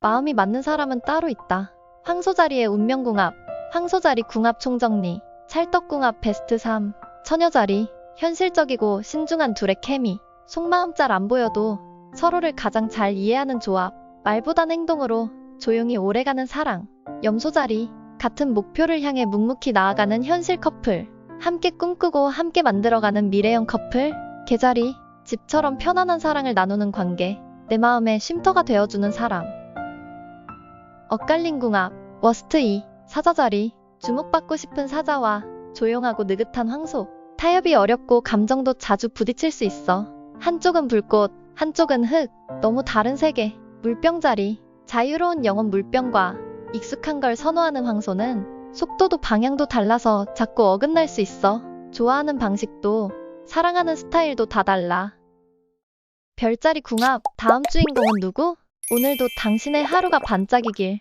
마음이 맞는 사람은 따로 있다. 황소자리의 운명궁합, 황소자리 궁합 총정리, 찰떡궁합 베스트 3, 처녀자리, 현실적이고 신중한 둘의 케미, 속마음 잘 안 보여도 서로를 가장 잘 이해하는 조합, 말보단 행동으로 조용히 오래가는 사랑, 염소자리, 같은 목표를 향해 묵묵히 나아가는 현실 커플, 함께 꿈꾸고 함께 만들어가는 미래형 커플, 개자리, 집처럼 편안한 사랑을 나누는 관계, 내 마음의 쉼터가 되어주는 사람. 엇갈린 궁합, 워스트 2, 사자자리, 주목받고 싶은 사자와 조용하고 느긋한 황소. 타협이 어렵고 감정도 자주 부딪힐 수 있어. 한쪽은 불꽃, 한쪽은 흙, 너무 다른 세계. 물병자리, 자유로운 영혼 물병과 익숙한 걸 선호하는 황소는 속도도 방향도 달라서 자꾸 어긋날 수 있어. 좋아하는 방식도, 사랑하는 스타일도 다 달라. 별자리 궁합, 다음 주인공은 누구? 오늘도 당신의 하루가 반짝이길.